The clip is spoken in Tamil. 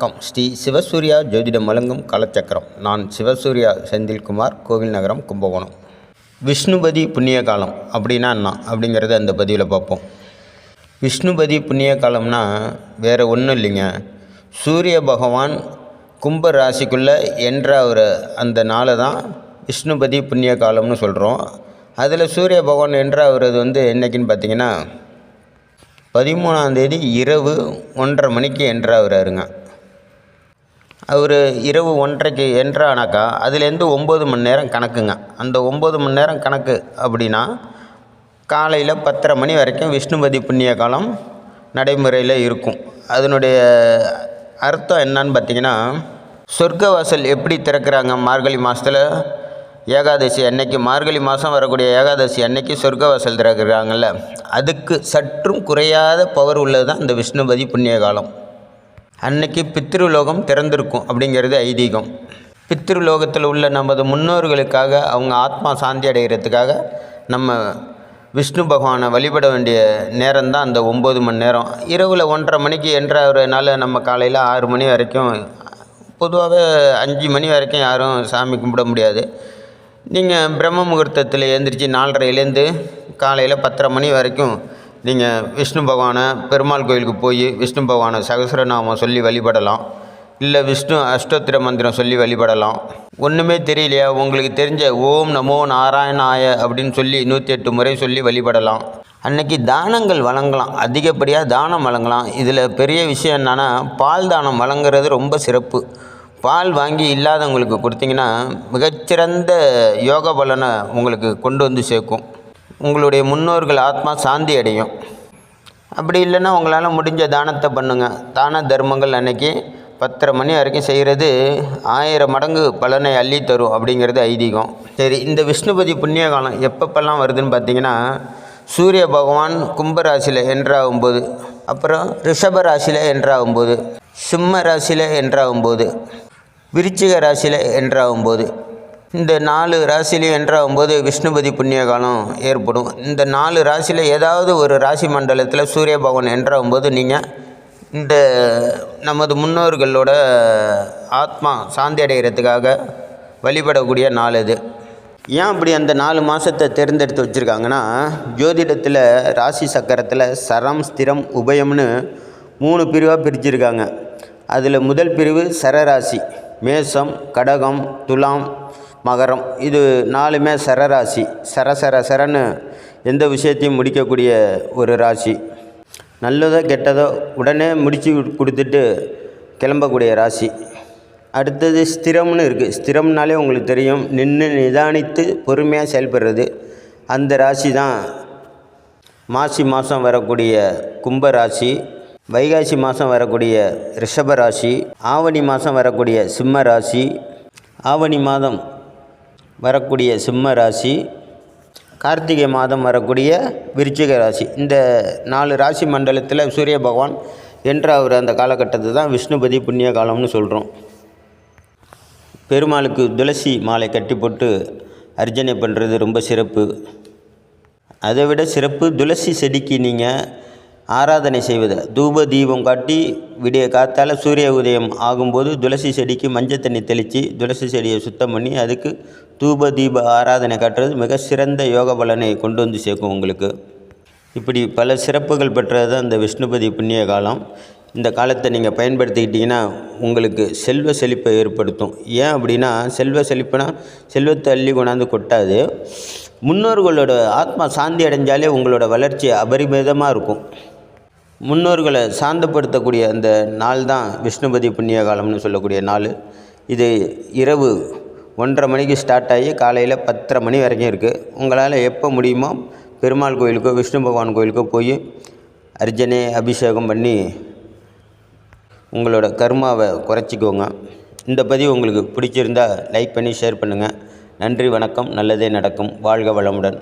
வணக்கம். ஸ்ரீ சிவசூர்யா ஜோதிடம் வழங்கும் காலச்சக்கரம். நான் சிவசூர்யா செந்தில்குமார் கோவில் நகரம் கும்பகோணம். விஷ்ணுபதி புண்ணிய காலம் அப்படின்னா என்ன அப்படிங்கிறத அந்த பதிவில் பார்ப்போம். விஷ்ணுபதி புண்ணிய காலம்னா வேறு ஒன்றும் இல்லைங்க. சூரிய பகவான் கும்ப ராசிக்குள்ளே என்ற ஒரு அந்த நாளை தான் விஷ்ணுபதி புண்ணிய காலம்னு சொல்கிறோம் அதில் சூரிய பகவான் என்ற அவரது வந்து என்றைக்குன்னு பார்த்தீங்கன்னா பதிமூணாந்தேதி இரவு ஒன்றரை மணிக்கு என்ட்ராகிறாருங்க ஒரு இரவு ஒன்றரைக்கு என்றானாக்கா அதுலேருந்து ஒம்பது மணி நேரம் கணக்குங்க. அந்த ஒம்பது மணி நேரம் கணக்கு அப்படின்னா காலையில் பத்தரை மணி வரைக்கும் விஷ்ணுபதி புண்ணிய காலம் நடைமுறையில் இருக்கும். அதனுடைய அர்த்தம் என்னன்னு பார்த்தீங்கன்னா சொர்க்கவாசல் எப்படி திறக்கிறாங்க மார்கழி மாதத்தில் ஏகாதசி அன்னைக்கு மார்கழி மாதம் வரக்கூடிய ஏகாதசி அன்னைக்கு சொர்க்கவாசல் திறக்கிறாங்கல்ல அதுக்கு சற்றும் குறையாத பவர் உள்ளது தான் இந்த விஷ்ணுபதி புண்ணிய காலம். அன்னைக்கு பித்ருலோகம் திறந்திருக்கும் அப்படிங்கிறது ஐதீகம். பித்ருலோகத்தில் உள்ள நமது முன்னோர்களுக்காக அவங்க ஆத்மா சாந்தி அடைகிறதுக்காக நம்ம விஷ்ணு பகவானை வழிபட வேண்டிய நேரம் தான் அந்த ஒம்பது மணி நேரம். இரவில் ஒன்றரை மணிக்கு என்றாகிறதுனால நம்ம காலையில் ஆறு மணி வரைக்கும் பொதுவாகவே அஞ்சு மணி வரைக்கும் யாரும் சாமி கும்பிட முடியாது. நீங்கள் பிரம்ம முகூர்த்தத்தில் எழுந்திரிச்சி நாலரைலேருந்து காலையில் பத்தரை மணி வரைக்கும் நீங்கள் விஷ்ணு பகவானை பெருமாள் கோயிலுக்கு போய் விஷ்ணு பகவானை சகசரநாமம் சொல்லி வழிபடலாம். இல்லை விஷ்ணு அஷ்டோத்திர மந்திரம் சொல்லி வழிபடலாம். ஒன்றுமே தெரியலையா? உங்களுக்கு தெரிஞ்ச ஓம் நமோ நாராயணாய அப்படின்னு சொல்லி நூற்றி எட்டு முறை சொல்லி வழிபடலாம். அன்னைக்கு தானங்கள் வழங்கலாம். அதிகப்படியாக தானம் வழங்கலாம். இதில் பெரிய விஷயம் என்னென்னா பால் தானம் வழங்குறது ரொம்ப சிறப்பு. பால் வாங்கி இல்லாதவங்களுக்கு கொடுத்தீங்கன்னா மிகச்சிறந்த யோக பலனை உங்களுக்கு கொண்டு வந்து சேர்க்கும். உங்களுடைய முன்னோர்கள் ஆத்மா சாந்தி அடையும். அப்படி இல்லைன்னா உங்களால் முடிஞ்ச தானத்தை பண்ணுங்கள் தான தர்மங்கள் அன்னைக்கு பத்தரை மணி வரைக்கும் செய்கிறது ஆயிரம் மடங்கு பலனை அள்ளி தரும் அப்படிங்கிறது ஐதீகம். சரி இந்த விஷ்ணுபதி புண்ணிய காலம் எப்பப்பெல்லாம் வருதுன்னு பார்த்தீங்கன்னா சூரிய பகவான் கும்பராசியில் என்றாகும்போது அப்புறம் ரிஷப ராசியில் என்றாகும்போது சிம்ம ராசியில் என்றாகும்போது விருச்சிக ராசியில் என்றாகும்போது இந்த நாலு ராசிலையும் என்றாகும்போது விஷ்ணுபதி புண்ணிய காலம் ஏற்படும். இந்த நாலு ராசியில் ஏதாவது ஒரு ராசி மண்டலத்தில் சூரிய பகவான் என்றாகும்போது நீங்கள் இந்த நமது முன்னோர்களோட ஆத்மா சாந்தி அடைகிறதுக்காக வழிபடக்கூடிய நாள் இது. ஏன் அப்படி அந்த நாலு மாதத்தை தேர்ந்தெடுத்து வச்சுருக்காங்கன்னா ஜோதிடத்தில் ராசி சக்கரத்தில் சரம் ஸ்திரம் உபயம்னு மூணு பிரிவாக பிரிச்சிருக்காங்க. அதில் முதல் பிரிவு சரராசி. மேசம் கடகம் துலாம் மகரம். இது நாலுமே சரராசி சர சர சரன்னு எந்த விஷயத்தையும் முடிக்கக்கூடிய ஒரு ராசி. நல்லதோ கெட்டதோ உடனே முடித்து கொடுத்துட்டு கிளம்பக்கூடிய ராசி. அடுத்தது ஸ்திரம்னு இருக்குது ஸ்திரம்னாலே உங்களுக்கு தெரியும். நின்று நிதானித்து பொறுமையாக செயல்படுறது அந்த ராசி தான். மாசி மாதம் வரக்கூடிய கும்ப ராசி. வைகாசி மாதம் வரக்கூடிய ரிஷப ராசி. ஆவணி மாதம் வரக்கூடிய சிம்ம ராசி. ஆவணி மாதம் வரக்கூடிய சிம்ம ராசி கார்த்திகை மாதம் வரக்கூடிய விருச்சிக ராசி. இந்த நாலு ராசி மண்டலத்தில் சூரிய பகவான் என்ற அவர் அந்த காலகட்டத்தை தான் விஷ்ணுபதி புண்ணிய காலம்னு சொல்கிறோம் பெருமாளுக்கு துளசி மாலை கட்டி போட்டு அர்ச்சனை பண்ணுறது ரொம்ப சிறப்பு. அதை விட சிறப்பு துளசி செடிக்கு நீங்கள் ஆராதனை செய்வது. தூப தீபம் காட்டி விடிய காத்தால் சூரிய உதயம் ஆகும்போது துளசி செடிக்கு மஞ்சள் தண்ணி தெளித்து துளசி செடியை சுத்தம் பண்ணி அதுக்கு தூப தீப ஆராதனை காட்டுறது மிக சிறந்த யோக பலனை கொண்டு வந்து சேர்க்கும் உங்களுக்கு. இப்படி பல சிறப்புகள் பெற்றது தான் இந்த விஷ்ணுபதி புண்ணிய காலம். இந்த காலத்தை நீங்கள் பயன்படுத்திக்கிட்டிங்கன்னா உங்களுக்கு செல்வ செழிப்பை ஏற்படுத்தும். ஏன் அப்படின்னா செல்வ செழிப்புனா செல்வத்தை அள்ளி கொண்டாந்து கொட்டாது. முன்னோர்களோட ஆத்மா சாந்தி அடைஞ்சாலே உங்களோட வளர்ச்சி அபரிமிதமாக இருக்கும். முன்னோர்களை சாந்தப்படுத்தக்கூடிய அந்த நாள் தான் விஷ்ணுபதி புண்ணிய காலம்னு சொல்லக்கூடிய நாள். இது இரவு ஒன்றரை மணிக்கு ஸ்டார்ட் ஆகி காலையில் பத்தரை மணி வரைக்கும் இருக்குது உங்களால் எப்போ முடியுமோ பெருமாள் கோயிலுக்கோ விஷ்ணு பகவான் கோயிலுக்கோ போய் அர்ஜனே அபிஷேகம் பண்ணி உங்களோட கர்மாவை குறைச்சிக்கோங்க. இந்த பதிவு உங்களுக்கு பிடிச்சிருந்தால் லைக் பண்ணி ஷேர் பண்ணுங்கள் நன்றி வணக்கம். நல்லதே நடக்கும். வாழ்க வளமுடன்.